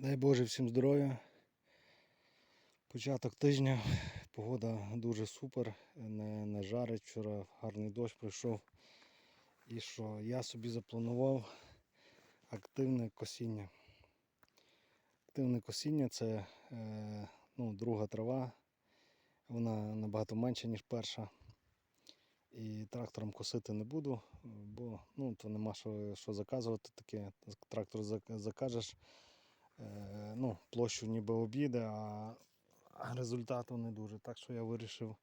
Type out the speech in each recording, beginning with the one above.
Дай Боже всім здоров'я. Початок тижня. Погода дуже супер, не, не жарить. Вчора гарний дощ пройшов. І що я собі запланував активне косіння. Активне косіння це е, ну, друга трава. Вона набагато менша, ніж перша. І трактором косити не буду, бо ну, то нема що, що заказувати таке. Трактор закажеш, ну, площу ніби обійде, а, а результату не дуже. Так що я вирішив,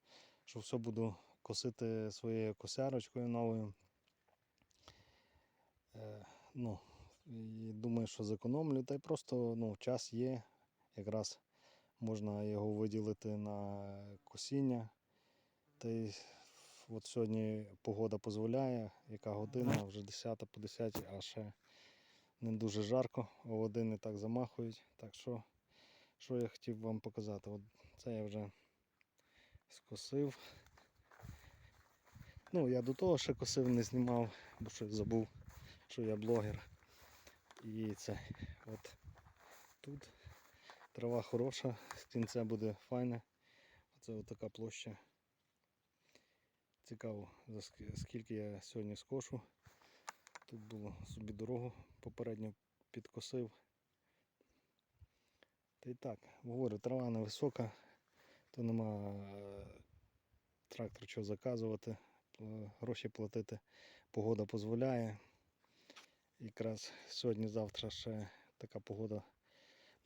що все буду косити своєю косярочкою новою. Е, ну, і думаю, що зекономлю. Та й просто ну, час є. Якраз можна його виділити на косіння. Та й от сьогодні погода дозволяє, яка година, вже 10 по 10, а ще не дуже жарко, води не так замахують. Так що, що я хотів вам показати? От це я вже скосив. Ну, я до того ще косив, не знімав, бо щось забув, що я блогер. І це от тут трава хороша, з кінця буде файне. Оце от така площа. Цікаво, за скільки я сьогодні скошу. Тут було собі дорогу попередньо підкосив. Та й так, говорю, трава невисока, то нема е, трактор чого заказувати, гроші платити, погода дозволяє. Якраз сьогодні-завтра ще така погода.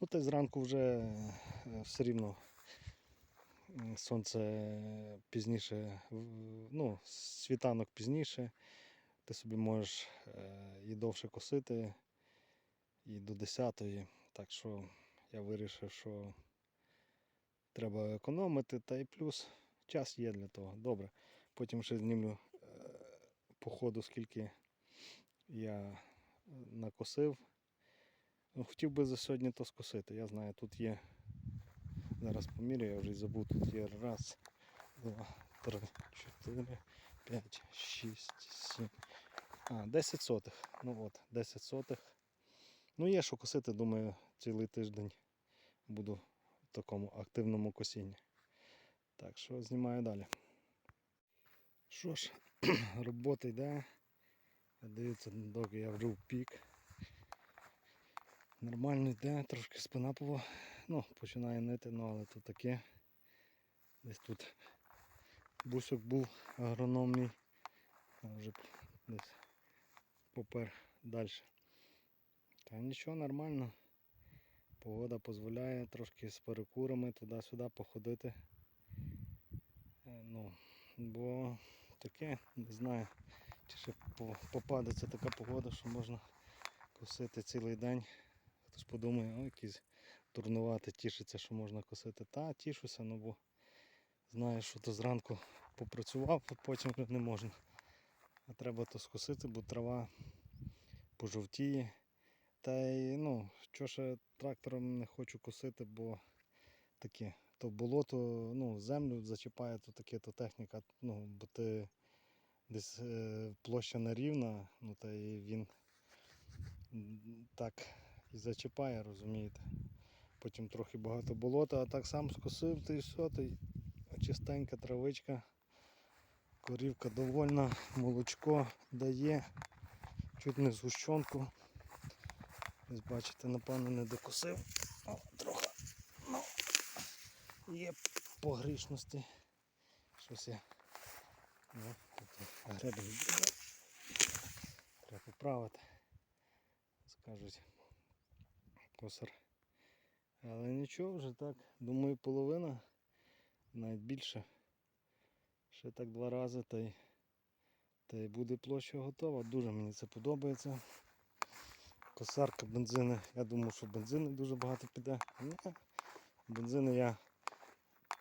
Ну та й зранку вже е, все рівно сонце пізніше, ну, світанок пізніше. Ти собі можеш е, і довше косити, і до 10-ї. Так що я вирішив, що треба економити, та й плюс час є для того. Добре. Потім ще знімлю е, по ходу, скільки я е, накосив. Ну, хотів би за сьогодні то скосити. Я знаю, тут є. Зараз поміряю, я вже забув, тут є раз, два, три, чотири, п'ять, шість, сім. А, 10 сотих. Ну от, 10 сотих. Ну є що косити, думаю, цілий тиждень буду в такому активному косінні. Так що знімаю далі. Що ж, робота йде. Дивіться, доки я вже в пік. Нормально йде, трошки спина пова. Ну, починає нити, ну але тут таке. Десь тут бусок був агрономний. Вже десь попер далі. Та нічого нормально. Погода дозволяє трошки з перекурами туди-сюди походити. Е, Ну, бо таке, не знаю, чи ще попадеться така погода, що можна косити цілий день. Хтось подумає, о, якийсь турнувати, тішиться, що можна косити. Та, тішуся, ну бо знаю, що то зранку попрацював, а потім вже не можна. А треба то скосити, бо трава пожовтіє. Та й ну, що ще трактором не хочу косити, бо таке, то болото, ну, землю зачіпає, то таке, то техніка, ну, бо ти десь е, площа нерівна, ну та і він так і зачіпає, розумієте. Потім трохи багато болота, а так сам скосив, то і й чистенька травичка. Корівка довольна, молочко дає, чуть не згущенку. Ось бачите, напевно не докосив. О, трохи. Ну, є погрішності. Щось я. Ну, гребень буде. Треба поправити. Скажуть косар. Але нічого вже так. Думаю, половина, навіть більше. Ще так два рази та й, та й буде площа готова. Дуже мені це подобається. Косарка, бензини. Я думав, що бензину дуже багато піде. Ні. Бензину я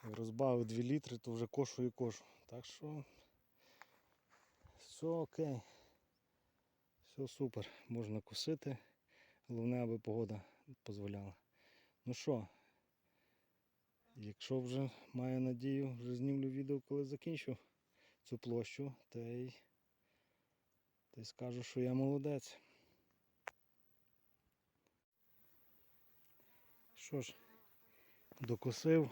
розбавив 2 літри, то вже кошу і кошу. Так що все окей. Все супер. Можна косити. Головне, аби погода дозволяла. Ну що, якщо вже маю надію, вже знімлю відео, коли закінчу цю площу, та й, та й скажу, що я молодець. що ж, докусив,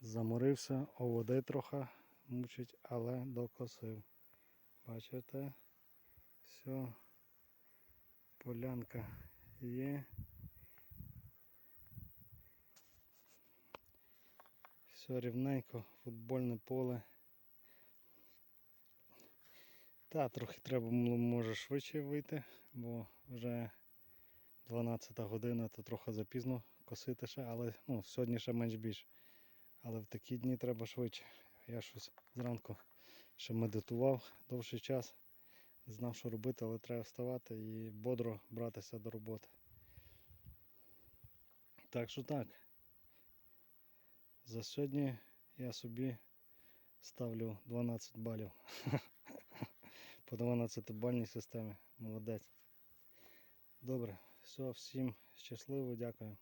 заморився, оводи трохи мучить, але докосив. Бачите? Все, полянка є. Все рівненько, футбольне поле. Та, трохи треба може швидше вийти, бо вже 12 година, то трохи запізно косити ще, але ну, сьогодні ще менш більш. Але в такі дні треба швидше. Я щось зранку ще медитував довший час, не знав, що робити, але треба вставати і бодро братися до роботи. Так що так. За сьогодні я собі ставлю 12 балів. По 12 бальній системі. Молодець. Добре, все, всім щасливо, дякую.